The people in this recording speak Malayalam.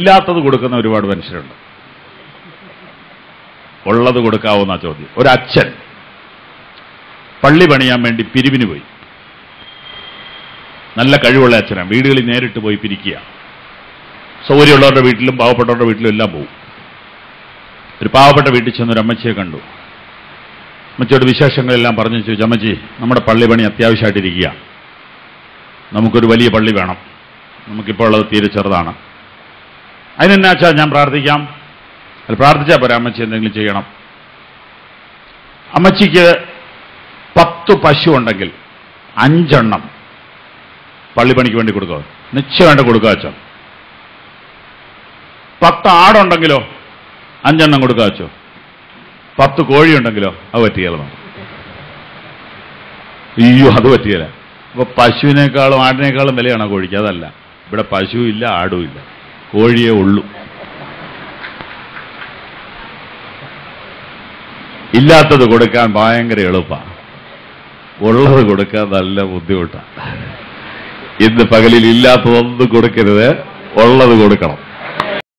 ഇല്ലാത്തത് കൊടുക്കുന്ന ഒരുപാട് മനുഷ്യരുണ്ട്. ഉള്ളത് കൊടുക്കാവുന്ന ചോദ്യം. ഒരു അച്ഛൻ പള്ളി പണിയാൻ വേണ്ടി പിരിവിന് പോയി. നല്ല കഴിവുള്ള അച്ഛനാണ്. വീടുകളിൽ നേരിട്ട് പോയി പിരിക്കുക. സൗകര്യമുള്ളവരുടെ വീട്ടിലും പാവപ്പെട്ടവരുടെ വീട്ടിലും എല്ലാം പോകും ഒരു പാവപ്പെട്ട വീട്ടിൽ ചെന്നൊരു അമ്മച്ചിയെ കണ്ടു. അമ്മച്ചിയോട് വിശേഷങ്ങളെല്ലാം പറഞ്ഞു ചോദിച്ചു അമ്മച്ചി നമ്മുടെ പള്ളി പണി അത്യാവശ്യമായിട്ടിരിക്കുക നമുക്കൊരു വലിയ പള്ളി വേണം. നമുക്കിപ്പോൾ ഉള്ളത് തീരെ ചെറുതാണ്. അതിനെന്നാച്ചാ ഞാൻ പ്രാർത്ഥിക്കാം. അത് പ്രാർത്ഥിച്ചാൽ പോരാ അമ്മച്ചി എന്തെങ്കിലും ചെയ്യണം. അമ്മച്ചിക്ക് പത്ത് പശു ഉണ്ടെങ്കിൽ അഞ്ചെണ്ണം പള്ളിപ്പണിക്ക് വേണ്ടി കൊടുക്കുക നിശ്ചയമായിട്ട് കൊടുക്കുക അച്ഛൻ. പത്ത് ആടുണ്ടെങ്കിലോ അഞ്ചെണ്ണം കൊടുക്കുക അച്ഛോ പത്ത് കോഴിയുണ്ടെങ്കിലോ അത് പറ്റിയാലോ? അയ്യോ അത് പറ്റിയല്ല അപ്പൊ പശുവിനേക്കാളും ആടിനേക്കാളും വിലയാണോ കോഴിക്ക്. അതല്ല. ഇവിടെ പശുവില്ല ആടുമില്ല കോഴിയേ ഉള്ളൂ. ഇല്ലാത്തത് കൊടുക്കാൻ ഭയങ്കര എളുപ്പമാണ് ഉള്ളത് കൊടുക്കാൻ നല്ല ബുദ്ധിമുട്ടാണ് ഇന്ന് പകലിൽ ഇല്ലാത്തതൊന്നും കൊടുക്കരുത്. ഉള്ളത് കൊടുക്കണം.